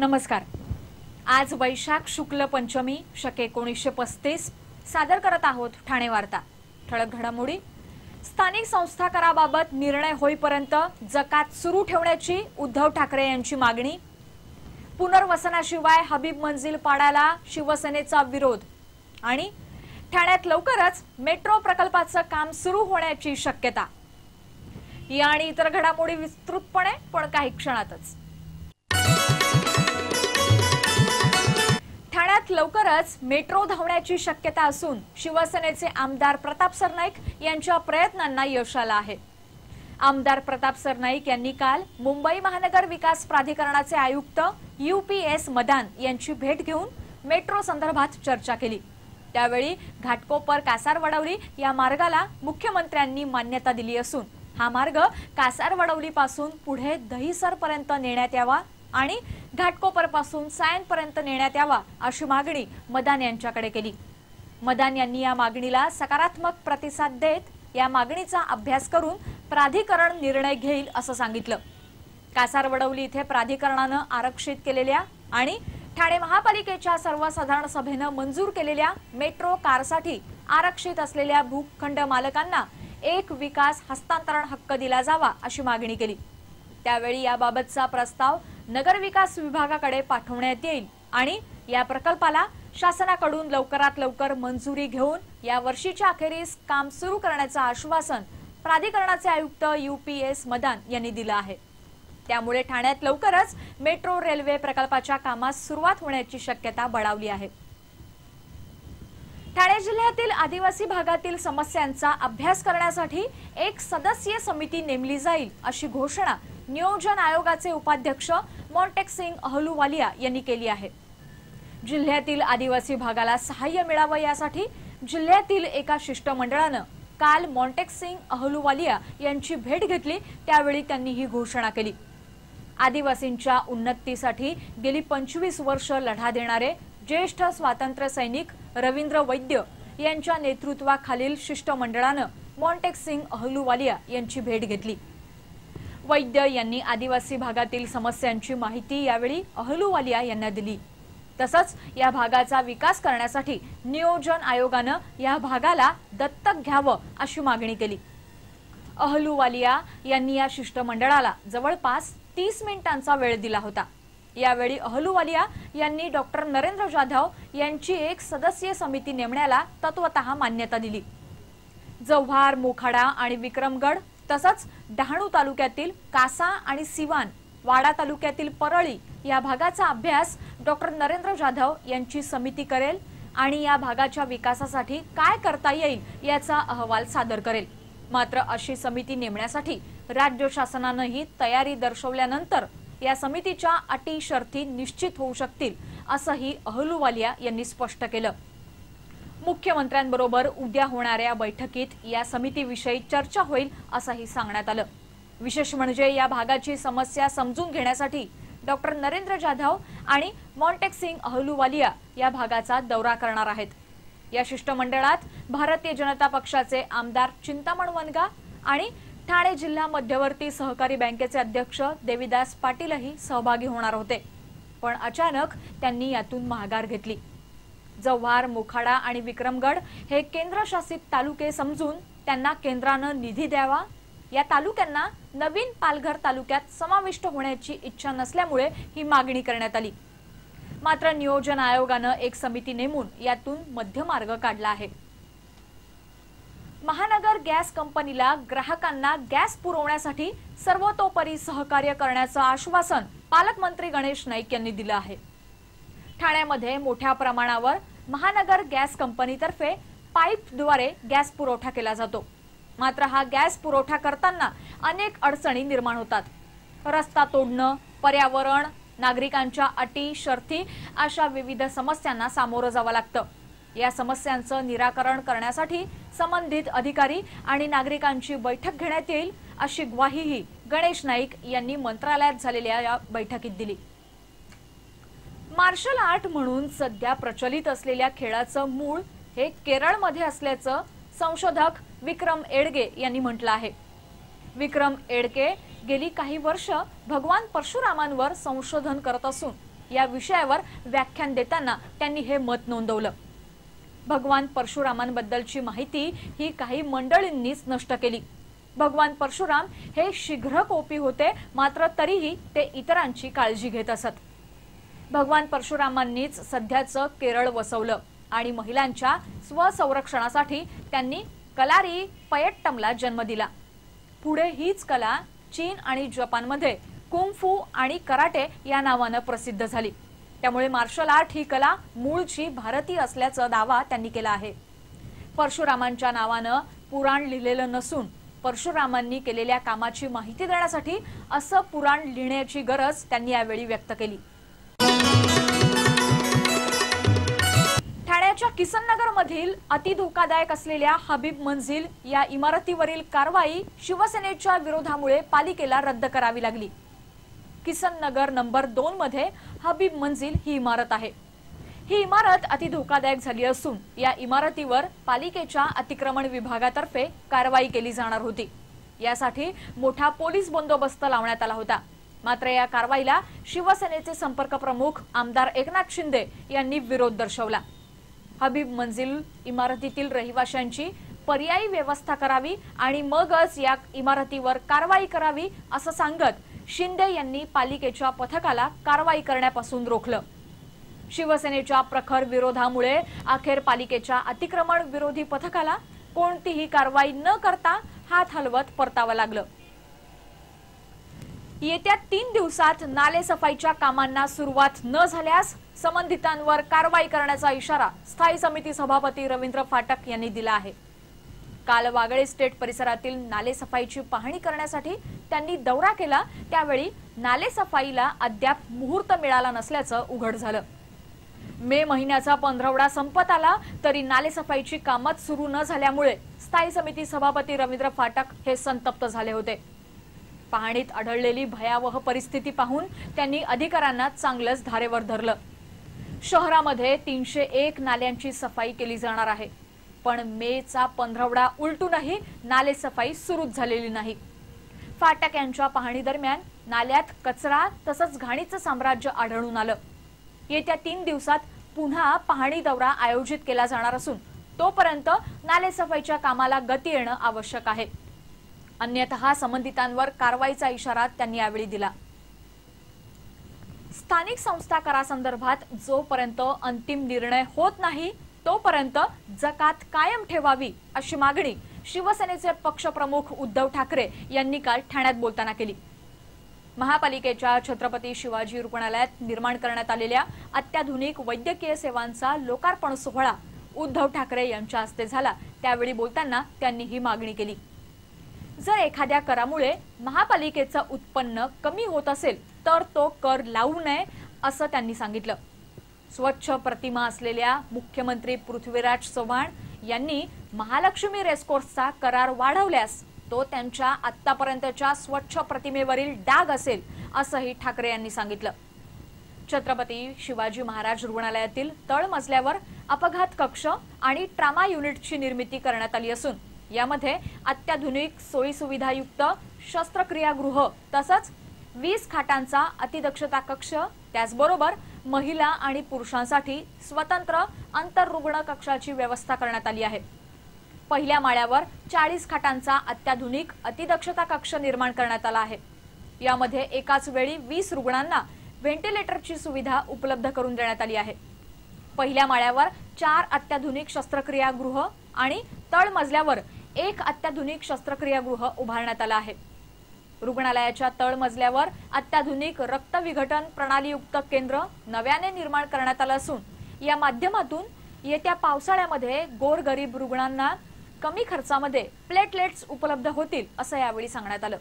नमस्कार. आज वैशाख शुक्ल पंचमी शके एकोणीसशे पस्तीस सादर करत आहोत ठाणे वार्ता. ठळक घडामोडी. स्थानिक संस्था कराबाबत निर्णय होईपर्यंत जकात सुरू ठेवण्याची उद्धव ठाकरे यांची मागणी. पुनर्वसनाशिवाय हबीब मंजिल पाडायला शिवसेनेचा विरोध. आणि ठाण्यात लवकरच मेट्रो प्रकल्पाचं काम सुरू होण्याची शक्यता. या आणि इतर घडामोडी विस्तृतपणे पण काही क्षणातच. लवकरच मेट्रो धावण्याची शक्यता असून शिवसेनेचे आमदार प्रताप सरनाईक यांच्या प्रयत्नांना यश आलं आहे. आमदार प्रताप सरनाईक यांनी काल मुंबई महानगर विकास प्राधिकरणाचे आयुक्त युपीएस मदान यांची भेट घेऊन मेट्रो संदर्भात चर्चा केली. त्यावेळी घाटकोपर कासार वडवली या मार्गाला मुख्यमंत्र्यांनी मान्यता दिली असून हा मार्ग कासारपासून पुढे दहिसर पर्यंत नेण्यात यावा आणि घाटकोपरपासून सायनपर्यंत नेण्यात यावा अशी मागणी मदान यांच्याकडे केली. मदान यांनी या मागणीला सकारात्मक प्रतिसाद देत या मागणीचा अभ्यास करून प्राधिकरण निर्णय घेईल असं सांगितलं. कासारवडवली इथे प्राधिकरणानं आरक्षित केलेल्या आणि ठाणे महापालिकेच्या सर्वसाधारण सभेनं मंजूर केलेल्या मेट्रो कारसाठी आरक्षित असलेल्या भूखंड मालकांना एक विकास हस्तांतरण हक्क दिला जावा अशी मागणी केली. त्यावेळी याबाबतचा प्रस्ताव नगरविकास विभागाकडे पाठवण्यात येईल आणि या प्रकल्पाला शासनाकडून लवकरात लवकर मंजुरी घेऊन या वर्षीच्या अखेरीस काम सुरू करण्याचं आश्वासन प्राधिकरणाचे आयुक्त युपीएस मदान यांनी दिलं आहे. त्यामुळे ठाण्यात लवकरच मेट्रो रेल्वे प्रकल्पाच्या कामास सुरुवात होण्याची शक्यता बळावली आहे. ठाणे जिल्ह्यातील आदिवासी भागातील समस्यांचा अभ्यास करण्यासाठी एक सदस्यीय समिती नेमली जाईल अशी घोषणा नियोजन आयोगाचे उपाध्यक्ष मॉन्टेक सिंग अहलुवालिया यांनी केली आहे. जिल्ह्यातील आदिवासी भागाला सहाय्य मिळावं यासाठी जिल्ह्यातील एका शिष्टमंडळानं काल मॉन्टेक सिंग अहलुवालिया यांची भेट घेतली त्यावेळी त्यांनी ही घोषणा केली. आदिवासींच्या उन्नतीसाठी गेली पंचवीस वर्ष लढा देणारे ज्येष्ठ स्वातंत्र्य सैनिक रवींद्र वैद्य यांच्या नेतृत्वाखालील शिष्टमंडळानं मॉन्टेक सिंग अहलुवालिया यांची भेट घेतली. वैद्य यांनी आदिवासी भागातील समस्यांची माहिती यावेळी अहलुवालिया यांना दिली. तसंच या भागाचा विकास करण्यासाठी नियोजन आयोगानं या भागाला दत्तक घ्यावं अशी मागणी केली. अहलुवालिया यांनी या शिष्टमंडळाला जवळपास तीस मिनिटांचा वेळ दिला होता. यावेळी अहलुवालिया यांनी डॉक्टर नरेंद्र जाधव यांची एक सदस्यीय समिती नेमण्याला तत्वतः मान्यता दिली. जव्हार मोखाडा आणि विक्रमगड तसंच डहाणू तालुक्यातील कासा आणि सिवान वाडा तालुक्यातील परळी या भागाचा अभ्यास डॉक्टर नरेंद्र जाधव यांची समिती करेल आणि या भागाच्या विकासासाठी काय करता येईल याचा अहवाल सादर करेल. मात्र अशी समिती नेमण्यासाठी राज्य शासनानंही तयारी दर्शवल्यानंतर या समितीच्या अटी शर्ती निश्चित होऊ शकतील असंही अहलुवालिया यांनी स्पष्ट केलं. मुख्यमंत्र्यांबरोबर उद्या होणाऱ्या बैठकीत या समितीविषयी चर्चा होईल असंही सांगण्यात आलं. विशेष म्हणजे या भागाची समस्या समजून घेण्यासाठी डॉक्टर नरेंद्र जाधव आणि मॉन्टेक सिंग अहलुवालिया या भागाचा दौरा करणार आहेत. या शिष्टमंडळात भारतीय जनता पक्षाचे आमदार चिंतामण वनगा आणि ठाणे जिल्हा मध्यवर्ती सहकारी बँकेचे अध्यक्ष देविदास पाटीलही सहभागी होणार होते. पण अचानक त्यांनी यातून माघार घेतली. जव्हार मोखाडा आणि विक्रमगड हे केंद्रशासित तालुके समजून त्यांना केंद्रानं निधी द्यावा. या तालुक्यांना नवीन पालघर तालुक्यात समाविष्ट होण्याची इच्छा नसल्यामुळे ही मागणी करण्यात आली. मात्र नियोजन आयोगानं एक समिती नेमून यातून मध्यमार्ग काढला आहे. महानगर गॅस कंपनीला ग्राहकांना गॅस पुरवण्यासाठी सर्वतोपरी सहकार्य करण्याचं आश्वासन पालकमंत्री गणेश नाईक यांनी दिलं आहे. ठाण्यामध्ये मोठ्या प्रमाणावर महानगर गॅस कंपनीतर्फे पाईपद्वारे गॅस पुरवठा केला जातो. मात्र हा गॅस पुरवठा करताना अनेक अडचणी निर्माण होतात. रस्ता तोडणं पर्यावरण नागरिकांच्या अटी शर्थी अशा विविध समस्यांना सामोरं जावं लागतं. या समस्यांचं निराकरण करण्यासाठी संबंधित अधिकारी आणि नागरिकांची बैठक घेण्यात येईल अशी ग्वाहीही गणेश नाईक यांनी मंत्रालयात झालेल्या या बैठकीत दिली. मार्शल आर्ट म्हणून सध्या प्रचलित असलेल्या खेळाचं मूळ हे केरळमध्ये असल्याचं संशोधक विक्रम एडगे यांनी म्हटलं आहे. विक्रम एडके गेली काही वर्ष भगवान परशुरामांवर संशोधन करत असून या विषयावर व्याख्यान देताना त्यांनी हे मत नोंदवलं. भगवान परशुरामांबद्दलची माहिती ही काही मंडळींनीच नष्ट केली. भगवान परशुराम हे शीघ्र कोपी होते मात्र तरीही ते इतरांची काळजी घेत असत. भगवान परशुरामांनीच सध्याचं केरळ वसवलं आणि महिलांच्या स्वसंरक्षणासाठी त्यांनी कलारी पयट्टमला जन्म दिला. पुढे हीच कला चीन आणि जपानमध्ये कुंगफू आणि कराटे या नावानं प्रसिद्ध झाली. त्यामुळे मार्शल आर्ट ही कला मूळची भारतीय असल्याचा दावा त्यांनी केला आहे. परशुरामांच्या नावानं पुराण लिहिलेलं नसून परशुरामांनी केलेल्या कामाची माहिती देण्यासाठी असं पुराण लिहिण्याची गरज त्यांनी यावेळी व्यक्त केली. किसननगरमधील किसननगर मधील अति धोकादायक असलेल्या हबीब मंझिल या इमारतीवरील कारवाई शिवसेनेच्या विरोधामुळे पालिकेला रद्द करावी लागली. किसननगर नंबर दोन मध्ये हबीब मंझिल ही इमारत आहे. ही इमारत अति धोकादायक झाली असून या इमारतीवर पालिकेच्या अतिक्रमण विभागातर्फे कारवाई केली जाणार होती. यासाठी मोठा पोलीस बंदोबस्त लावण्यात आला होता. मात्र या कारवाईला शिवसेनेचे संपर्क प्रमुख आमदार एकनाथ शिंदे यांनी विरोध दर्शवला. हबीब मंजिल इमारतीतील रहिवाशांची पर्यायी व्यवस्था करावी आणि मगच या इमारतीवर कारवाई करावी असं सांगत शिंदे यांनी पालिकेच्या पथकाला कारवाई करण्यापासून रोखलं. शिवसेनेच्या प्रखर विरोधामुळे अखेर पालिकेच्या अतिक्रमण विरोधी पथकाला कोणतीही कारवाई न करता हात हलवत परतावं लागलं. येत्या तीन दिवसात नाले सफाईच्या कामांना सुरुवात न झाल्यास संबंधितांवर कारवाई करण्याचा इशारा स्थायी समिती सभापती रवींद्र फाटक यांनी दिला आहे. काल वागळे स्टेट परिसरातील नाले सफाईची पाहणी करण्यासाठी त्यांनी दौरा केला त्यावेळी नाले सफाईला अद्याप मुहूर्त मिळाला नसल्याचं उघड झालं. मे महिन्याचा पंधरवडा संपत आला तरी नालेसफाईची कामच सुरू न झाल्यामुळे स्थायी समिती सभापती रवींद्र फाटक हे संतप्त झाले होते. पाहणीत आढळलेली भयावह परिस्थिती पाहून त्यांनी अधिकाऱ्यांना चांगलंच धारेवर धरलं. शहरामध्ये तीनशे एक नाल्यांची सफाई केली जाणार आहे. पण मेचा पंधरवडा उलटूनही नाले सफाई सुरूच झालेली नाही. फाटक यांच्या पाहणी दरम्यान नाल्यात कचरा तसंच घाणीचं साम्राज्य आढळून आलं. येत्या तीन दिवसात पुन्हा पाहणी दौरा आयोजित केला जाणार असून तोपर्यंत नालेसफाईच्या कामाला गती येणं आवश्यक आहे. अन्यथा संबंधितांवर कारवाईचा इशारा त्यांनी यावेळी दिला. स्थानिक संस्था करासंदर्भात जोपर्यंत अंतिम निर्णय होत नाही तोपर्यंत जकात कायम ठेवावी अशी मागणी शिवसेनेचे पक्षप्रमुख उद्धव ठाकरे यांनी काल ठाण्यात बोलताना केली. महापालिकेच्या छत्रपती शिवाजी रुग्णालयात निर्माण करण्यात आलेल्या अत्याधुनिक वैद्यकीय सेवांचा लोकार्पण सोहळा उद्धव ठाकरे यांच्या हस्ते झाला. त्यावेळी बोलताना त्यांनी ही मागणी केली. जर एखाद्या करामुळे महापालिकेचं उत्पन्न कमी होत असेल तर तो कर लावू नये असं त्यांनी सांगितलं. स्वच्छ प्रतिमा असलेल्या मुख्यमंत्री पृथ्वीराज चव्हाण यांनी महालक्ष्मी रेसकोर्सचा करार वाढवल्यास तो त्यांच्या आतापर्यंतच्या स्वच्छ प्रतिमेवरील डाग असेल असंही ठाकरे यांनी सांगितलं. छत्रपती शिवाजी महाराज रुग्णालयातील तळमजल्यावर अपघात कक्ष आणि ट्रामा युनिटची निर्मिती करण्यात आली असून यामध्ये अत्याधुनिक सोयीसुविधायुक्त शस्त्रक्रियागृह तसंच वीस खाटांचा अतिदक्षता कक्ष त्याचबरोबर महिला आणि पुरुषांसाठी स्वतंत्र आंतररुग्ण कक्षाची व्यवस्था करण्यात आली आहे. पहिल्या माळ्यावर चाळीस खाटांचा अत्याधुनिक अतिदक्षता कक्ष निर्माण करण्यात आला आहे. यामध्ये एकाच वेळी वीस रुग्णांना व्हेंटिलेटरची सुविधा उपलब्ध करून देण्यात आली आहे. पहिल्या माळ्यावर चार अत्याधुनिक शस्त्रक्रियागृह आणि तळमजल्यावर एक अत्याधुनिक शस्त्रक्रियागृह उभारण्यात आलं आहे. रुग्णालयाच्या तळमजल्यावर अत्याधुनिक रक्त विघटन प्रणालीयुक्त केंद्र नव्याने निर्माण करण्यात आलं असून या माध्यमातून येत्या पावसाळ्यामध्ये गोरगरीब रुग्णांना कमी खर्चामध्ये प्लेटलेट्स उपलब्ध होतील असं यावेळी सांगण्यात आलं.